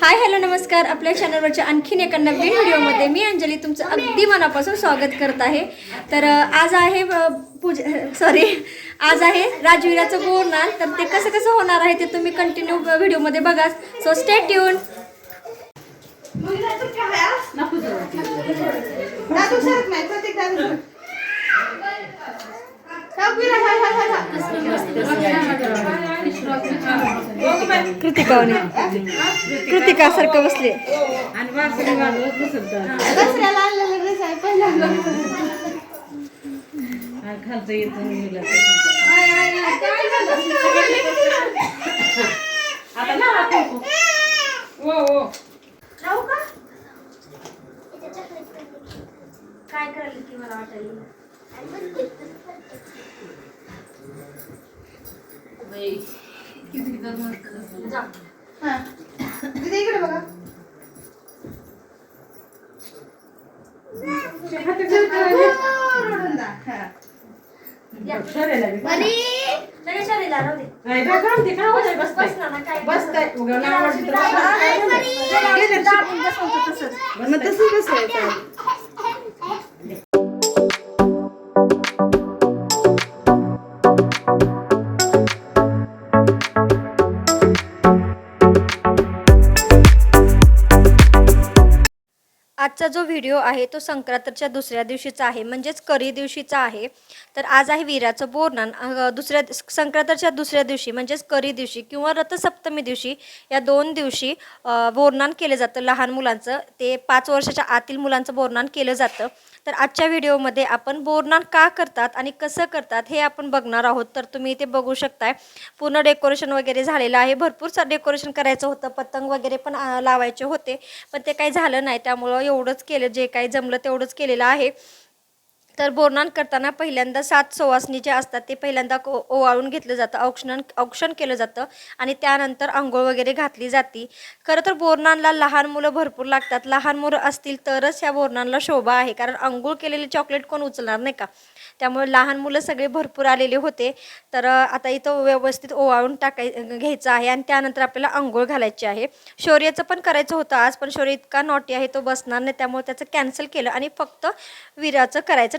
Hi hello नमस्कार. आपल्या चॅनलवरच्या आणखीन एका नवीन व्हिडिओमध्ये मी अंजली तुमचं अगदी मनापासून स्वागत करत आहे. तर आज आहे पूज सॉरी आज आहे राजवीराचं बोरणार तर ते कसं कसं होणार आहे ते तुम्ही कंटिन्यू व्हिडिओमध्ये बघा. So stay tune Kritika Kritika सारखं बसले. आणि वारकरी वाजवत बसत खालचं येतं मुलीला. आता लावा कुंकू. हो हो. काय करायला की मला वाटायला बाई, किती किती मस्त दिसलं. जा शरीराला बी. लगेच शरीराला राहू दे. नाही, काय करते? काय होतंय? बसताय. बस ना ना, काय बसताय. उगा नाव वाटतं तर बसा. गेलं दाबून बसवतं तसंच. आजचा जो व्हिडिओ आहे तो संक्रांतीच्या दुसऱ्या दिवशीचा आहे म्हणजेच करी दिवशीचा आहे. तर आज आहे वीराचं बोरनान. दुसऱ्या संक्रांतीच्या दुसऱ्या दिवशी म्हणजेच करी दिवशी किंवा रथसप्तमी दिवशी या दोन दिवशी अ, केलं जातं. लहान मुलांचं ते पाच वर्षाच्या आतील मुलांचं बोरनान केलं जातं. तर आजच्या व्हिडिओमध्ये आपण बोरनान का करतात आणि कसं करतात हे आपण बघणार आहोत. तर तुम्ही इथे बघू शकताय. पूर्ण डेकोरेशन वगैरे झालेलं आहे. भरपूर डेकोरेशन करायचं होतं. पतंग वगैरे पण लावायचे होते. पण ते काही झालं नाही. त्यामुळं एवढंच केलं जे काही जमलं तेवढंच केलेलं आहे. तर बोरनान करताना पहिल्यांदा सात सुवासनी जे असतात ते पहिल्यांदा को- ओवाळून घेतलं जातं औक्षण औक्षण केलं जातं आणि त्यानंतर आंघोळ वगैरे घातली जाते. खरं तर बोरनानला लहान मुलं भरपूर लागतात. लहान मुलं असतील तरच ह्या बोरनानला शोभा आहे. कारण आंघोळ केलेले चॉकलेट कोण उचलणार नाही का? त्यामुळे लहान मुलं सगळे भरपूर आलेले होते. तर आता इथं व्यवस्थित ओवाळून टाकाय घ्यायचं आहे आणि त्यानंतर आपल्याला आंघोळ घालायची आहे. शौर्याचं पण करायचं होतं आज पण शौर्य इतका नॉटी आहे तो बसणार नाही. त्यामुळे त्याचं कॅन्सल केलं आणि फक्त विराचं करायचं.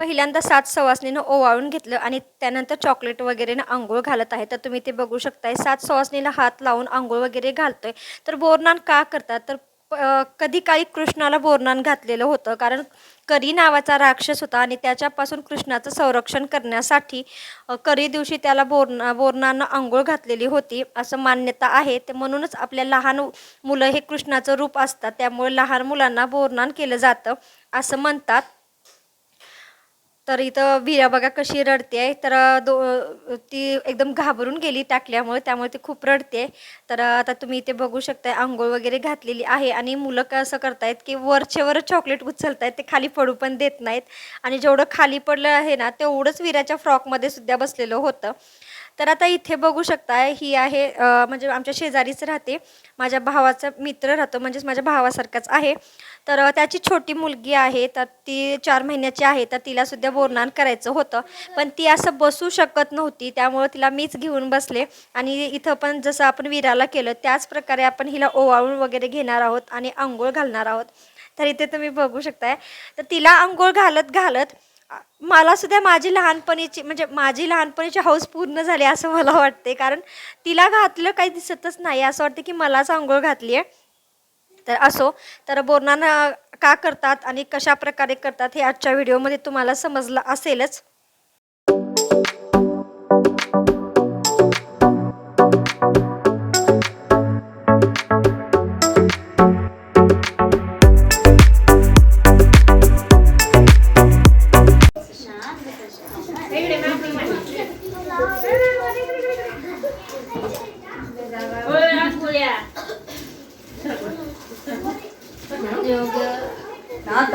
पहिल्यांदा सात सवासनीनं ओवाळून घेतलं आणि त्यानंतर चॉकलेट वगैरे आंघोळ घालत आहे. तर तुम्ही ते बघू शकताय सात सवासनीला हात लावून आंघोळ वगैरे घालतोय. तर बोरनान का करतात तर कधी काळी कृष्णाला बोरणान घातलेलं होतं. कारण करी नावाचा राक्षस होता आणि त्याच्यापासून कृष्णाचं संरक्षण करण्यासाठी करी दिवशी त्याला बोरणा बोरणानं आंघोळ घातलेली होती. असं मान्यता आहे. ते म्हणूनच आपल्या लहान मुलं हे कृष्णाचं रूप असतात. त्यामुळे लहान मुलांना बोरणान केलं जातं. असं म्हणतात. तर इथं विरा बघा कशी रडते आहे. तर दो ती एकदम घाबरून गेली टाकल्यामुळे त्यामुळे ती खूप रडते. तर आता तुम्ही इथे बघू शकताय आंघोळ वगैरे घातलेली आहे. आणि मुलं कसं करतायत की वरचेवर चॉकलेट उचलतायत ते खाली पडू पण देत नाहीत. आणि जेवढं खाली पडलं आहे ना तेवढंच विराच्या फ्रॉकमध्ये सुद्धा बसलेलं होतं. तर आता इथे बघू शकताय ही आहे म्हणजे आमच्या शेजारीच राहते. माझ्या भावाचा मित्र राहतो म्हणजेच माझ्या भावासारखाच आहे. तर त्याची छोटी मुलगी आहे तर ती चार महिन्याची आहे तर तिला सुद्धा बोरनान करायचं होतं. पण ती असं बसू शकत नव्हती त्यामुळं तिला मीच घेऊन बसले. आणि इथं पण जसं आपण विराला केलं त्याच प्रकारे आपण हिला ओवाळून वगैरे घेणार आहोत आणि आंघोळ घालणार आहोत. तर इथे तुम्ही बघू शकताय तर तिला आंघोळ घालत घालत मला सुद्धा माझी लहानपणीची म्हणजे माझी लहानपणीची हौस पूर्ण झाली असं मला वाटते. कारण तिला घातलं काही दिसतच नाही. असं वाटतं की मलाच आंघोळ घातली आहे तर असो. तर बोरणांना का करतात आणि कशा प्रकारे करतात हे आजच्या व्हिडिओमध्ये तुम्हाला समजलं असेलच.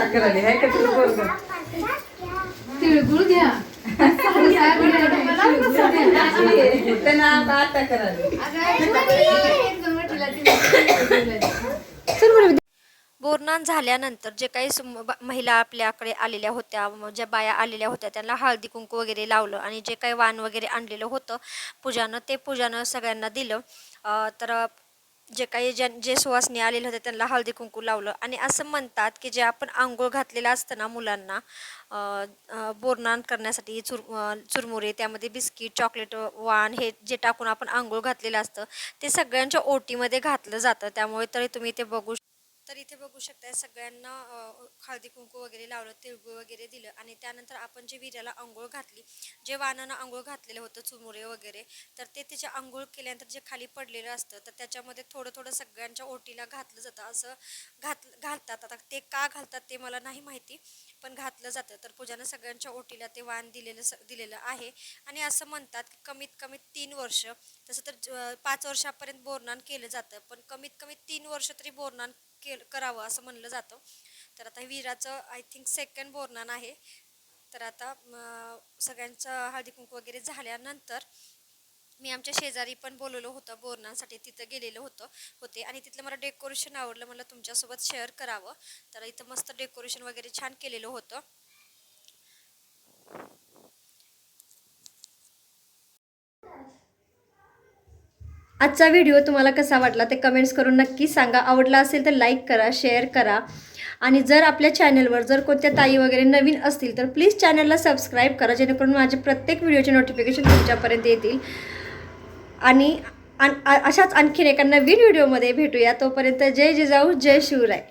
करायला, हाय का तुला पोरगं? तिळगुळ घ्या. त्यांना आता करावी बोरनान झाल्यानंतर जे काही सम- ब- महिला आपल्याकडे आलेल्या होत्या म- ज्या बाया आलेल्या होत्या त्यांना हळदी कुंकू वगैरे लावलं आणि जे काही वाण वगैरे आणलेलं होतं पूजानं ते पूजानं सगळ्यांना दिलं. अं, तर जे काही ज्या जे सुवासनी आलेले होते त्यांना हळदी कुंकू लावलं. आणि असं म्हणतात की जे आपण आंघोळ घातलेलं असतं ना मुलांना बोरनान करण्यासाठी चुर चुरमुरे त्यामध्ये बिस्किट चॉकलेट वाण हे जे टाकून आपण आंघोळ घातलेलं असतं ते सगळ्यांच्या ओटीमध्ये घातलं जातं. त्यामुळे तरी तुम्ही ते बघू तर इथे बघू शकताय सगळ्यांना हळदी कुंकू वगैरे लावलं तिळगुळ वगैरे दिलं आणि त्यानंतर आपण जे विऱ्याला आंघोळ घातली जे वानानं आंघोळ घातलेलं होतं चुमुरे वगैरे तर ते त्याच्या आंघोळ केल्यानंतर जे खाली पडलेलं असतं तर त्याच्यामध्ये थोडं थोडं सगळ्यांच्या ओटीला घातलं जातं. असं घात घालतात. आता ते का घालतात ते मला नाही माहिती पण घातलं जातं. तर पूजानं सगळ्यांच्या ओटीला ते वाण दिलेलं स दिलेलं आहे. आणि असं म्हणतात की कमीत कमी तीन वर्ष तसं तर ज- पाच वर्षापर्यंत बोरनान केलं जातं पण कमीत कमी तीन वर्ष तरी बोरनान केलं करावं असं म्हणलं जातं. तर आता विराचं आय थिंक सेकंड बोरनान आहे. तर आता सगळ्यांचं हळदी कुंकू वगैरे झाल्यानंतर मी आमच्या शेजारी पण बोलवलं होतं बोरणांसाठी तिथं गेलेलं होतं होते. आणि तिथलं मला डेकोरेशन आवडलं मला तुमच्यासोबत शेअर करावं. तर इथं मस्त डेकोरेशन वगैरे छान केलेलं होतं. आजचा व्हिडिओ तुम्हाला कसा वाटला ते कमेंट्स करून नक्की सांगा. आवडला असेल तर लाईक करा शेअर करा. आणि जर आपल्या चॅनलवर जर कोणत्या ताई वगैरे नवीन असतील तर प्लीज चॅनलला सबस्क्राईब करा जेणेकरून माझे प्रत्येक व्हिडिओचे नोटिफिकेशन तुमच्यापर्यंत येतील. आणि आण- अशाच आणखीन एका नवीन व्हिडिओमध्ये भेटूया. तोपर्यंत जय जिजाऊ जय शिवराय.